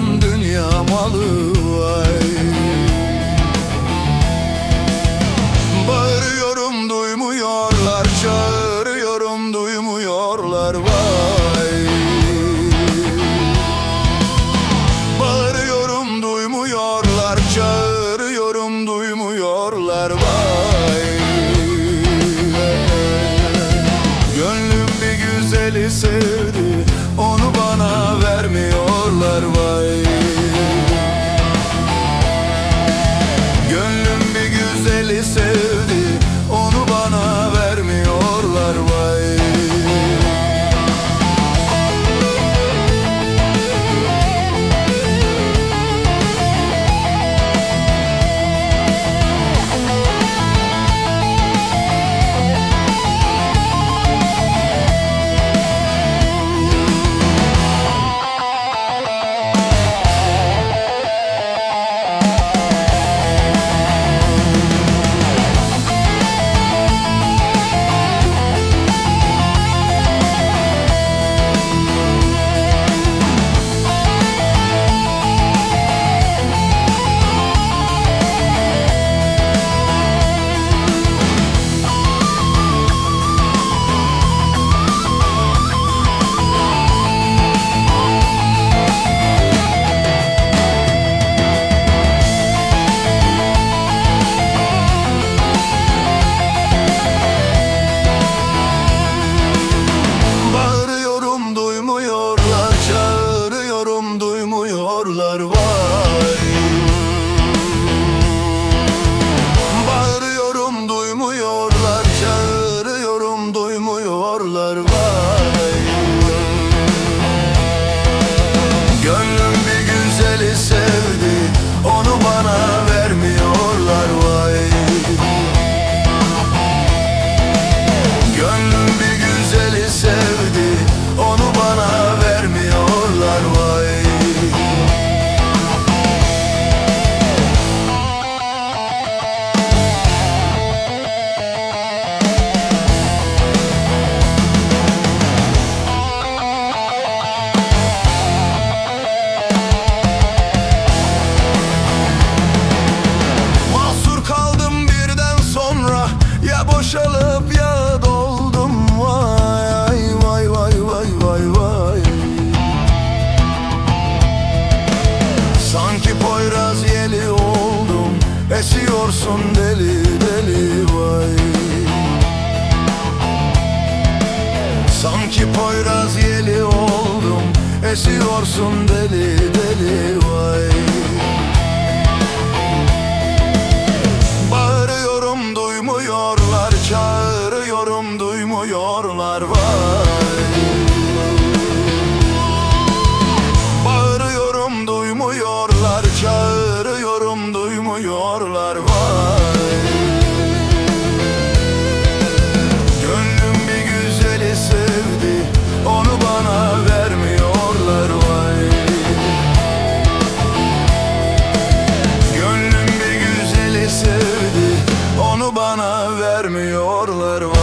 Aman dünya malı vay. Bağırıyorum duymuyorlar Çağırıyorum duymuyorlar vay. Bağırıyorum duymuyorlar Çağırıyorum duymuyorlar vay. ki Poyraz yeli oldum Esiyorsun deli deli vay. Bağırıyorum duymuyorlar Çağırıyorum duymuyorlar vay. Bağırıyorum duymuyorlar Çağırıyorum duymuyorlar vay. vermiyorlar var.